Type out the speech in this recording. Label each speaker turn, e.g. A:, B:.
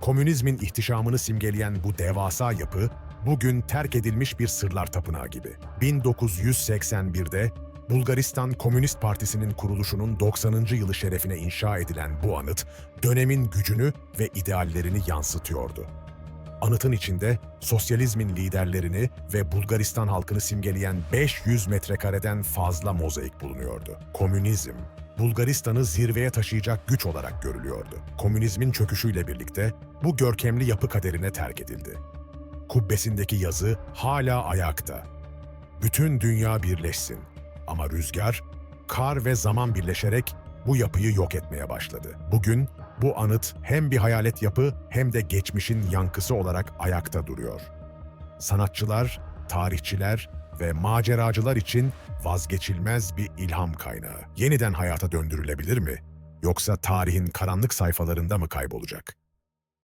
A: Komünizmin ihtişamını simgeleyen bu devasa yapı, bugün terk edilmiş bir sırlar tapınağı gibi. 1981'de Bulgaristan Komünist Partisi'nin kuruluşunun 90. yılı şerefine inşa edilen bu anıt, dönemin gücünü ve ideallerini yansıtıyordu. Anıtın içinde sosyalizmin liderlerini ve Bulgaristan halkını simgeleyen 500 metrekareden fazla mozaik bulunuyordu. Komünizm, Bulgaristan'ı zirveye taşıyacak güç olarak görülüyordu. Komünizmin çöküşüyle birlikte bu görkemli yapı kaderine terk edildi. Kubbesindeki yazı hala ayakta. Bütün dünya birleşsin. Ama rüzgar, kar ve zaman birleşerek bu yapıyı yok etmeye başladı. Bugün bu anıt hem bir hayalet yapı hem de geçmişin yankısı olarak ayakta duruyor. Sanatçılar, tarihçiler ve maceracılar için vazgeçilmez bir ilham kaynağı. Yeniden hayata döndürülebilir mi? Yoksa tarihin karanlık sayfalarında mı kaybolacak?